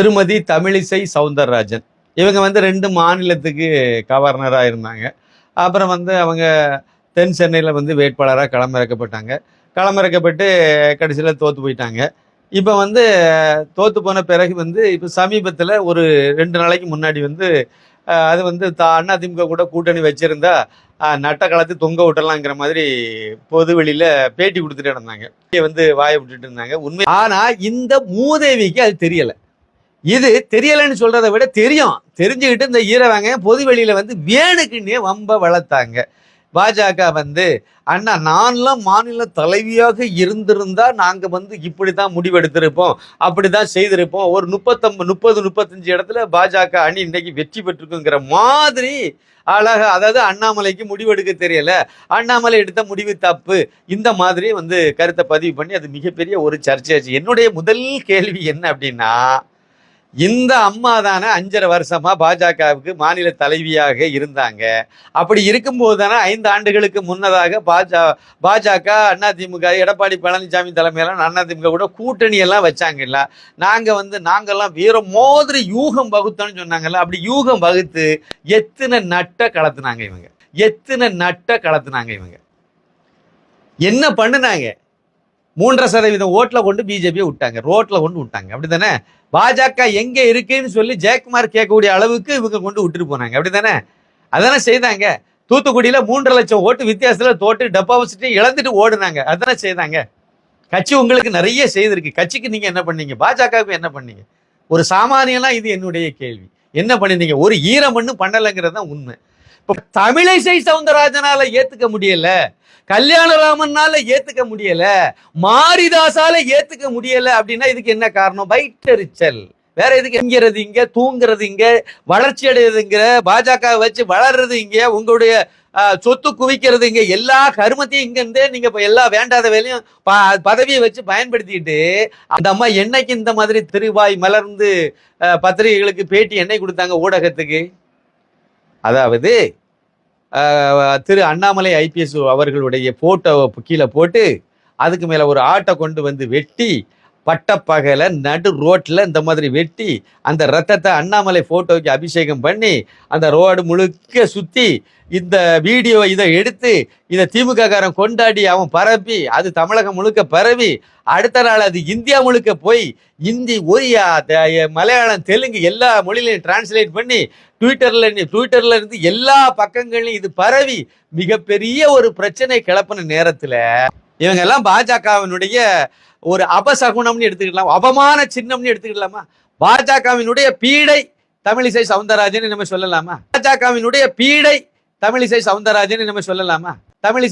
திருமதி தமிழிசை சவுந்தரராஜன். இவங்க வந்து ரெண்டு மாநிலத்துக்கு கவர்னராக இருந்தாங்க. அப்புறம் வந்து அவங்க தென் சென்னையில் வந்து வேட்பாளராக களமிறக்கப்பட்டாங்க. களமிறக்கப்பட்டு கடைசியில் தோற்று போயிட்டாங்க. இப்போ வந்து தோற்று போன பிறகு வந்து இப்போ சமீபத்தில் ஒரு ரெண்டு நாளைக்கு முன்னாடி வந்து அது வந்து தா அதிமுக கூட கூட்டணி வச்சுருந்தா நட்ட களத்து தொங்க விட்டலாங்கிற மாதிரி பொது வெளியில் பேட்டி கொடுத்துட்டு இருந்தாங்க. வந்து வாயை விட்டுட்டு இருந்தாங்க. உண்மை ஆனால் இந்த மூதேவிக்கு அது தெரியலை. இது தெரியலைன்னு சொல்றதை விட தெரியும். தெரிஞ்சுக்கிட்டு இந்த ஈரவங்க பொது வெளியில வந்து வேணுக்குன்னே வம்ப வளர்த்தாங்க. பாஜக வந்து அண்ணா நான்லாம் மாநில தலைவியாக இருந்திருந்தா நாங்க வந்து இப்படித்தான் முடிவெடுத்திருப்போம். அப்படிதான் செய்திருப்போம். ஒரு முப்பத்தம்பது முப்பது முப்பத்தஞ்சு இடத்துல பாஜக அணி இன்னைக்கு வெற்றி பெற்றிருக்குங்கிற மாதிரி அழக அதாவது அண்ணாமலைக்கு முடிவெடுக்க தெரியல. அண்ணாமலை எடுத்த முடிவு தப்பு. இந்த மாதிரி வந்து கருத்தை பதிவு பண்ணி அது மிகப்பெரிய ஒரு சர்ச்சையாச்சு. என்னுடைய முதல் கேள்வி என்ன அப்படின்னா இந்த அம்மா தானே அஞ்சரை வருஷமா பாஜகவுக்கு மாநில தலைவியாக இருந்தாங்க. அப்படி இருக்கும்போது தானே ஐந்து ஆண்டுகளுக்கு முன்னதாக பாஜ பாஜக அதிமுக எடப்பாடி பழனிசாமி தலைமையில அதிமுக கூட கூட்டணி எல்லாம் வச்சாங்கல்ல. நாங்க வந்து நாங்கெல்லாம் வீர மோதிரி யூகம் வகுத்தோம்னு சொன்னாங்கல்ல. அப்படி யூகம் வகுத்து எத்தனை நட்டை கலத்துனாங்க இவங்க. எத்தனை நட்டை கலத்துனாங்க இவங்க. என்ன பண்ணுனாங்க? மூன்றரை சதவீதம் ஓட்டில் கொண்டு பிஜேபியை விட்டாங்க. ரோட்டில் கொண்டு விட்டாங்க. அப்படி தானே பாஜக எங்கே இருக்குன்னு சொல்லி ஜெயக்குமார் கேட்கக்கூடிய அளவுக்கு இவங்க கொண்டு விட்டுட்டு போனாங்க. அப்படி தானே அதானே செய்தாங்க. தூத்துக்குடியில் மூன்றரை லட்சம் ஓட்டு வித்தியாசத்தில் தோட்டு டெபாசிட்டையும் இழந்துட்டு ஓடுனாங்க. அதானே செய்தாங்க. கட்சி உங்களுக்கு நிறைய செய்திருக்கு. கட்சிக்கு நீங்கள் என்ன பண்ணீங்க? பாஜகவுக்கு என்ன பண்ணீங்க? ஒரு சாமானியெல்லாம் இது என்னுடைய கேள்வி. என்ன பண்ணிருந்தீங்க ஒரு ஈரமண்ணும் பண்ணலைங்கிறது தான் உண்மை. தமிழிசை சவுந்தரராஜனால ஏத்துக்க முடியல கல்யாணராமனால ஏத்துக்க முடியல மாரிதாசால ஏத்துக்க முடியல அப்படின்னா இதுக்கு என்ன காரணம்? வயிற்றெரிச்சல். வேற எதுக்கு எங்கிறது இங்க தூங்குறது இங்க வளர்ச்சி அடையிறதுங்கிற பாஜக வச்சு வளர்றது இங்க உங்களுடைய சொத்து குவிக்கிறது இங்க எல்லா கருமத்தையும் இங்க இருந்தே நீங்க எல்லா வேண்டாத வேலையும் ப- பதவியை வச்சு பயன்படுத்திட்டு அந்த அம்மா என்னைக்கு இந்த மாதிரி திருவாய் மலர்ந்து பத்திரிகைகளுக்கு பேட்டி என்னை கொடுத்தாங்க ஊடகத்துக்கு? அதாவது திரு அண்ணாமலை ஐபிஎஸ் அவர்களுடைய போட்டோ கீழே போட்டு அதுக்கு மேலே ஒரு ஆட்டை கொண்டு வந்து வெட்டி பட்டப்பகல நடு ரோட்டில் இந்த மாதிரி வெட்டி அந்த ரத்தத்தை அண்ணாமலை ஃபோட்டோவுக்கு அபிஷேகம் பண்ணி அந்த ரோடு முழுக்க சுற்றி இந்த வீடியோ இதை எடுத்து இதை திமுககாரன் கொண்டாடி அவன் பரப்பி அது தமிழகம் முழுக்க பரவி அடுத்த நாள் அது இந்தியா முழுக்க போய் இந்தி ஒரியா த- மலையாளம் தெலுங்கு எல்லா மொழியிலையும் டிரான்ஸ்லேட் பண்ணி ட்விட்டரில் ட்விட்டரில் இருந்து எல்லா பக்கங்களையும் இது பரவி மிகப்பெரிய ஒரு பிரச்சனை கிளப்பின நேரத்தில் இவங்க எல்லாம் பாஜகவினுடைய ஒரு அபசகுனம்னு எடுத்துக்கலாம் அவமான சின்னம்னு எடுத்துக்கலாமா பாஜகவினுடைய பீடை தமிழிசை சவுந்தரராஜன் நம்ம சொல்லலாமா? பாஜகவினுடைய பீடை தமிழிசை சவுந்தரராஜன் நம்ம சொல்லலாமா? தமிழிசை